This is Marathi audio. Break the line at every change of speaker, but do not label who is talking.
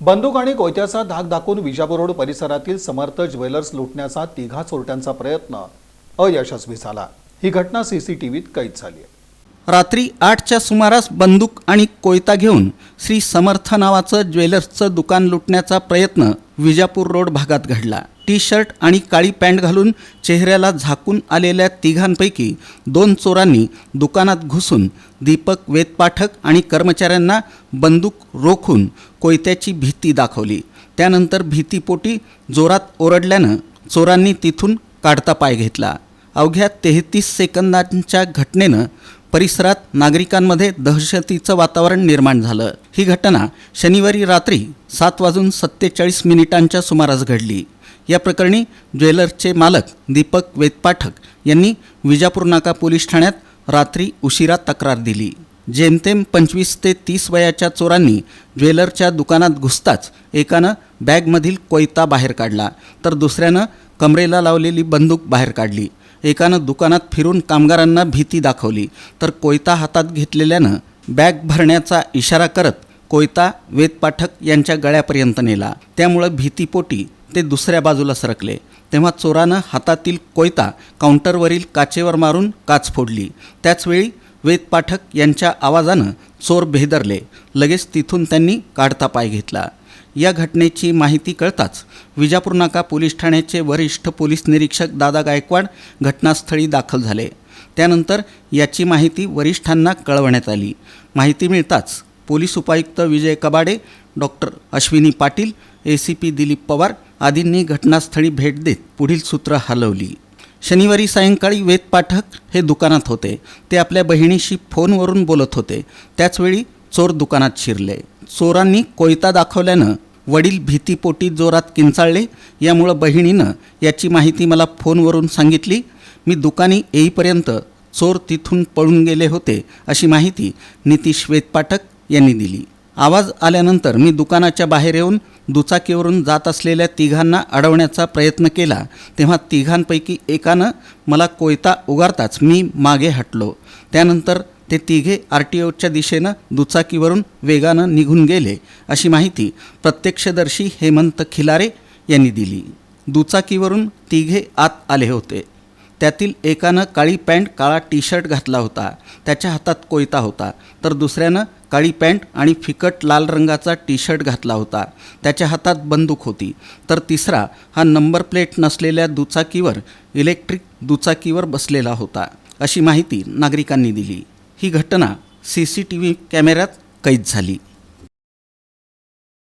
बंदूक आणि कोयत्याचा धाक दाखवून विजापूर रोड परिसरातील समर्थ ज्वेलर्स लुटण्याचा तिघा चोरट्यांचा प्रयत्न अयशस्वी झाला. ही घटना सीसीटीव्हीत कैद झाली
रात्री आठच्या सुमारास बंदूक आणि कोयता घेऊन श्री समर्थ नावाचं ज्वेलर्सचं दुकान लुटण्याचा प्रयत्न विजापूर रोड भागात घडला. टी शर्ट आणि काळी पॅन्ट घालून चेहऱ्याला झाकून आलेल्या तिघांपैकी दोन चोरांनी दुकानात घुसून दीपक वेदपाठक आणि कर्मचाऱ्यांना बंदूक रोखून कोयत्याची भीती दाखवली. त्यानंतर भीतीपोटी जोरात ओरडल्यानं चोरांनी तिथून काढता पाय घेतला. अवघ्या तेहतीस सेकंदांच्या घटनेनं परिसरात नागरिकांमध्ये दहशतीचं वातावरण निर्माण झालं. ही घटना शनिवारी रात्री सात वाजून सत्तेचाळीस मिनिटांच्या सुमारास घडली. या प्रकरणी ज्वेलर्सचे मालक दीपक वेदपाठक यांनी विजापूर नाका पोलीस ठाण्यात रात्री उशिरा तक्रार दिली. जेमतेम पंचवीस ते तीस वयाच्या चोरांनी ज्वेलरच्या दुकानात घुसताच एकानं बॅगमधील कोयता बाहेर काढला तर दुसऱ्यानं कमरेला लावलेली बंदूक बाहेर काढली. एकानं दुकानात फिरून कामगारांना भीती दाखवली तर कोयता हातात घेतलेल्यानं बॅग भरण्याचा इशारा करत कोयता वेदपाठक यांच्या गळ्यापर्यंत नेला. त्यामुळं भीतीपोटी ते दुसऱ्या बाजूला सरकले. तेव्हा चोरानं हातातील कोयता काउंटरवरील काचेवर मारून काच फोडली. त्याचवेळी वेदपाठक यांच्या आवाजानं चोर भेदरले लगेच तिथून त्यांनी काढता पाय घेतला. या घटनेची माहिती कळताच विजापूर नाका पोलीस ठाण्याचे वरिष्ठ पोलीस निरीक्षक दादा गायकवाड घटनास्थळी दाखल झाले. त्यानंतर याची माहिती वरिष्ठांना कळवण्यात आली. माहिती मिळताच पोलीस उपायुक्त Vijay Kabade doctor Ashwini Patil A C P Dilip Pawar आदींनी घटनास्थळी भेट देत पुढील सूत्र हलवली. शनिवारी सायंकाळी वेद पाठक हे दुकानात होते. ते आपल्या बहिणीशी फोनवरून बोलत होते. त्याचवेळी चोर दुकानात शिरले. चोरांनी कोयता दाखवल्यानं वडील भीतीपोटी जोरात किंचाळले. यामुळं बहिणीनं याची माहिती मला फोनवरून सांगितली मी दुकानी येईपर्यंत चोर तिथून पळून गेले होते अशी माहिती नितीश वेदपाठक यांनी दिली. आवाज आल्यानंतर मी दुकानाच्या बाहेर येऊन दुचाकीवरून जात असलेल्या तिघांना अडवण्याचा प्रयत्न केला तेव्हा तिघांपैकी एकानं मला कोयता उगारताच मी मागे हटलो. त्यानंतर ते तिघे आर टी ओच्या दिशेनं दुचाकीवरून वेगानं निघून गेले अशी माहिती प्रत्यक्षदर्शी हेमंत खिलारे यांनी दिली. दुचाकीवरून तिघे आत आले होते. त्यातील एकानं काळी पॅन्ट काळा टी शर्ट घातला होता. त्याच्या हातात कोयता होता. तर दुसऱ्यानं काळी पॅन्ट आणि फिकट लाल रंगाचा टी शर्ट घातला होता. त्याच्या हातात बंदूक होती. तर तिसरा हा नंबर प्लेट नसलेल्या दुचाकीवर इलेक्ट्रिक दुचाकीवर बसलेला होता. अशी माहिती नागरिकांनी दिली. ही घटना सी सी टी व्ही कॅमेऱ्यात कैद झाली.